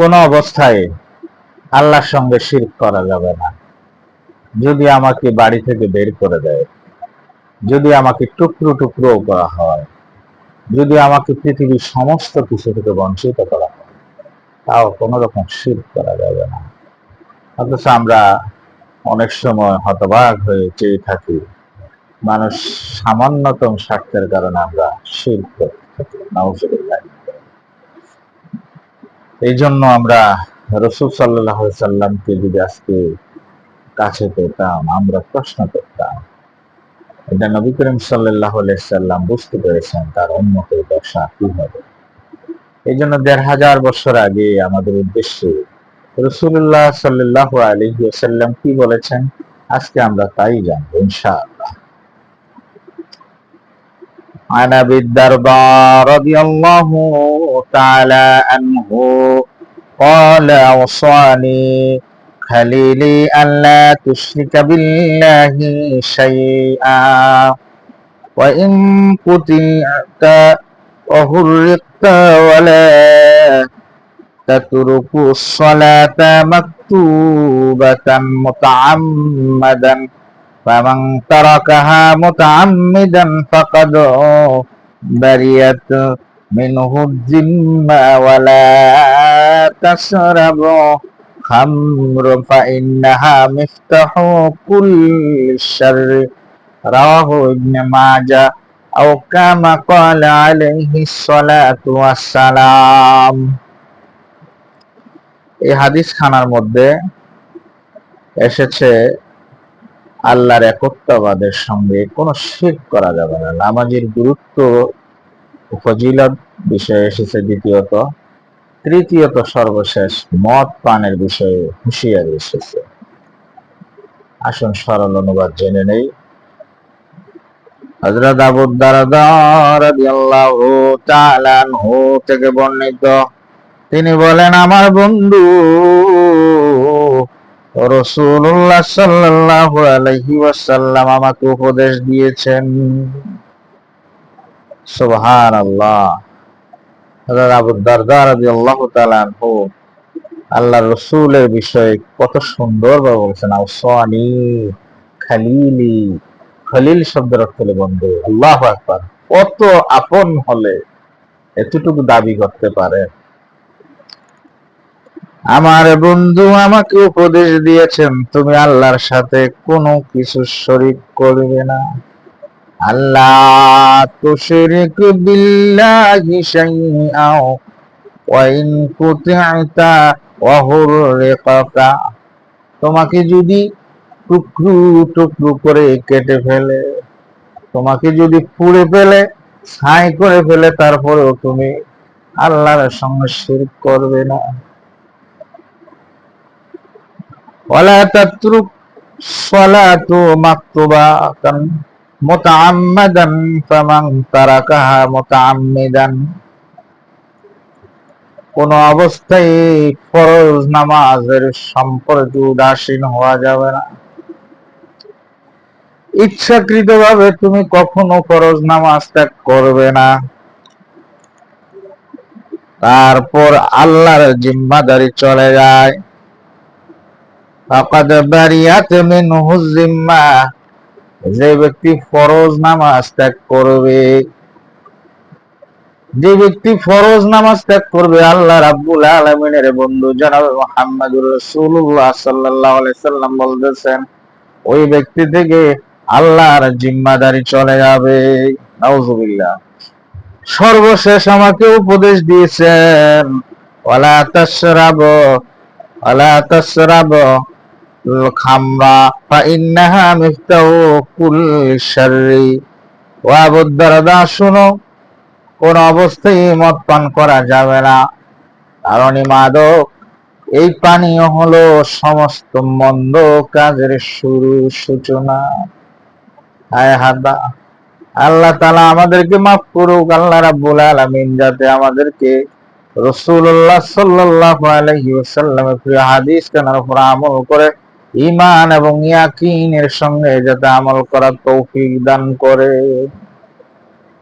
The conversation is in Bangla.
কোনো অবস্থায় আল্লাহর সঙ্গে শিরক করা যাবে না। যদি আমাকে বাড়ি থেকে বের করে দেয়, যদি আমাকে টুকরো টুকরো করা হয়, যদি আমাকে পৃথিবীর সমস্ত কিছু থেকে বঞ্চিত করা হয়, তাও কোনো রকম শিরক করা যাবে না। অথচ আমরা অনেক সময় হতবাক হয়ে চেয়ে থাকি, মানুষ সামান্যতম স্বার্থের কারণে আমরা শিল্প নাউজুবিল্লাহ। এই জন্য আমরা রসুল সাল্লাহ সাল্লামকে যদি আজকে কাছে পেতাম, আমরা প্রশ্ন করতাম, এটা নবী করিম সাল্লাহ সাল্লাম বুঝতে পেরেছেন তার উন্নতির দশা কি হবে। এই জন্য দেড় হাজার বছর আগে আমাদের উদ্দেশ্যে রসুল্লাহ সাল্লাহ আলী সাল্লাম কি বলেছেন? আজকে আমরা তাই জানব, ইনশাআল্লাহ। عن أبي الدرداء رضي الله تعالى عنه قال أوصاني خليلي الا تشرك بالله شيئا وإن قتلت وهرقت ولا تترك الصلاة مكتوبة متعمدا فمن تركها متعمدا فقد بريت منه الذمة ولا تشرب خمر فإنها مفتاح كل الشر رواه ابن ماجه أو كما قال عليه الصلاة والسلام এই হাদিস খানার মধ্যে এসেছে আল্লাহর একত্ববাদের সঙ্গে কোনো শির করা যাবে না। নামাজের গুরুত্ব ফজিলত বিষয়ে এসেছে দ্বিতীয়ত। তৃতীয়ত সর্বশেষ, মদ পানের বিষয়ে হুঁশিয়ারি এসেছে। আসুন সরল অনুবাদ জেনে নেই। হযরত আবু দারদা রাদিয়াল্লাহু থেকে বর্ণিত। তিনি বলেন, আমার বন্ধু রসুল্লাহ সাল্লাল্লাহু আলাইহি ওয়াসাল্লাম আমাকে উপদেশ দিয়েছেন। তাআলা আনহু আল্লাহ রসুলের বিষয়ে কত সুন্দর ভাবে বলছেন আওসানি খালিলি। খালিল শব্দের অর্থ হলো বন্ধু। আল্লাহ আকবার। কত আপন হলে এতটুকু দাবি করতে পারে আমার বন্ধু আমাকে উপদেশ দিয়েছেন, তুমি আল্লাহর সাথে কোনো কিছু শরিক করবে না। আল্লাহ তুশরিক বিল্লাহি শাইআও ওয়া ইন কুতি'তা ওয়া তোমাকে যদি টুকরু টুকরু করে কেটে ফেলে, তোমাকে যদি পুড়ে ফেলে, ছাই করে ফেলে, তারপরেও তুমি আল্লাহর সঙ্গে শিরক করবে না। কোন অবস্থায় ফরজ নামাজের সম্পর্কে উদাসীন হওয়া যাবে না। ইচ্ছাকৃত ভাবে তুমি কখনো ফরজ নামাজ ত্যাগ করবে না। তারপর আল্লাহর জিম্মাদারি চলে যায়। ফাকাদ বারিয়াত মিনহু জিম্মা যে ব্যক্তি ফরজ নামাজ ত্যাগ করবে, যে ব্যক্তি ফরজ নামাজ ত্যাগ করবে, আল্লাহ রাব্বুল আলামিনের বন্ধু জনাব মুহাম্মদুর রাসূলুল্লাহ সাল্লাল্লাহু আলাইহি সাল্লাম বলতেছেন, ওই ব্যক্তি থেকে আল্লাহর জিম্মাদারি চলে যাবে। নাউজুবিল্লাহ। সর্বশেষ আমাকে উপদেশ দিয়েছেন, ওয়ালা তাশরাবু ওয়ালা তাশরাবু। ফাইন্নাহা মিফতাহু কুল্লি শাররি। ও আবু দারদা, শুনো, কোন অবস্থায় মদ পান করা যাবে না। কারণ মাদক, এই পানীয় হলো সমস্ত মন্দ কাজের শুরু সূচনা। আল্লাহ তালা আমাদেরকে মাফ করুক, আল্লাহ রাব্বুল যাতে আমাদেরকে রসুল্লাহ সাল্লাল্লাহু আলাইহি ওয়াসাল্লামের প্রিয় হাদিস কেনার উপর আমল করে ইমান এবং ইয়াকিনের সঙ্গে যাতে আমল করার তৌফিক দান করে।